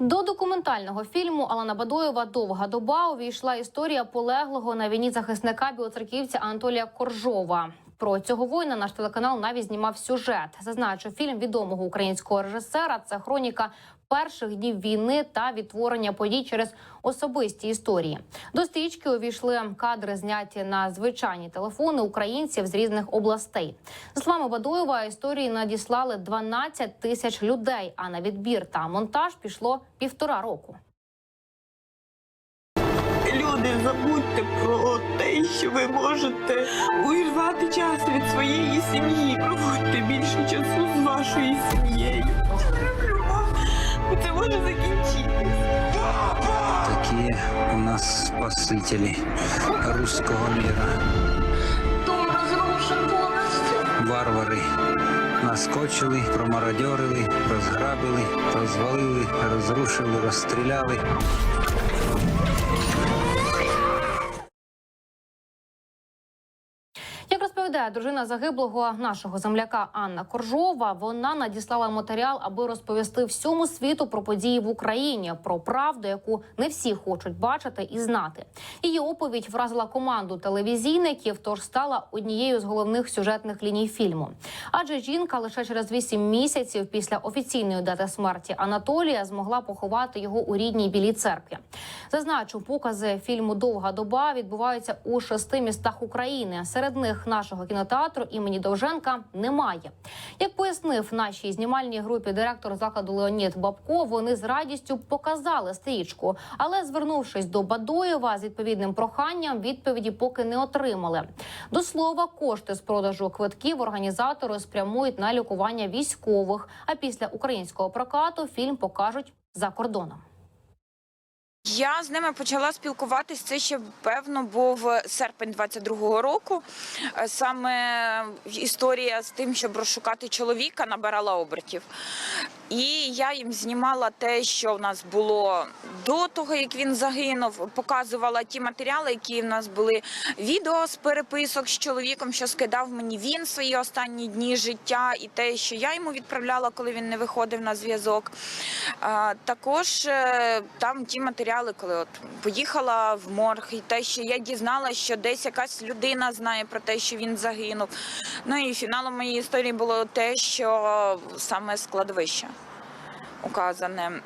До документального фільму Алана Бадоєва Довга доба увійшла історія полеглого на війні захисника білоцерківця Анатолія Коржова. Про цього воїна наш телеканал навіть знімав сюжет. Зазначу, фільм відомого українського режисера це хроніка перших днів війни та відтворення подій через особисті історії. До стрічки увійшли кадри, зняті на звичайні телефони українців з різних областей. За словами Бадоєва, історії надіслали 12 тисяч людей. А на відбір та монтаж пішло півтора року. Забудьте про те, що ви можете увірвати час від своєї сім'ї. Проводьте більше часу з вашою сім'єю. Люблю. Це може закінчитись. Такие у нас спасители русского мира. Дом разрушен полностью. Варвари наскочили, промародьорили, розграбили, розвалили, розрушили, розстріляли. Розповідає дружина загиблого нашого земляка Анна Коржова, вона надіслала матеріал, аби розповісти всьому світу про події в Україні, про правду, яку не всі хочуть бачити і знати. Її оповідь вразила команду телевізійників, тож стала однією з головних сюжетних ліній фільму. Адже жінка лише через вісім місяців після офіційної дати смерті Анатолія змогла поховати його у рідній білій церкві. Зазначу, покази фільму Довга доба відбуваються у шести містах України. Серед них нашого кінотеатру імені Довженка немає. Як пояснив нашій знімальній групі директор закладу Леонід Бабко, вони з радістю показали стрічку, але звернувшись до Бадоєва з відповідним проханням, відповіді поки не отримали. До слова, кошти з продажу квитків організатори спрямують на лікування військових. А після українського прокату фільм покажуть за кордоном. Я з ними почала спілкуватись. Це ще певно був серпень 22-го року. Е, Саме історія з тим, щоб розшукати чоловіка, набирала обертів. І я їм знімала те, що в нас було до того, як він загинув. Показувала ті матеріали, які в нас були відео з переписок з чоловіком, що скидав мені він свої останні дні життя, і те, що я йому відправляла, коли він не виходив на зв'язок. Також е, там ті матеріали, коли от поїхала в морг, і те, що я дізналася, що десь якась людина знає про те, що він загинув. Ну і фіналом моєї історії було те, що саме складовище указане.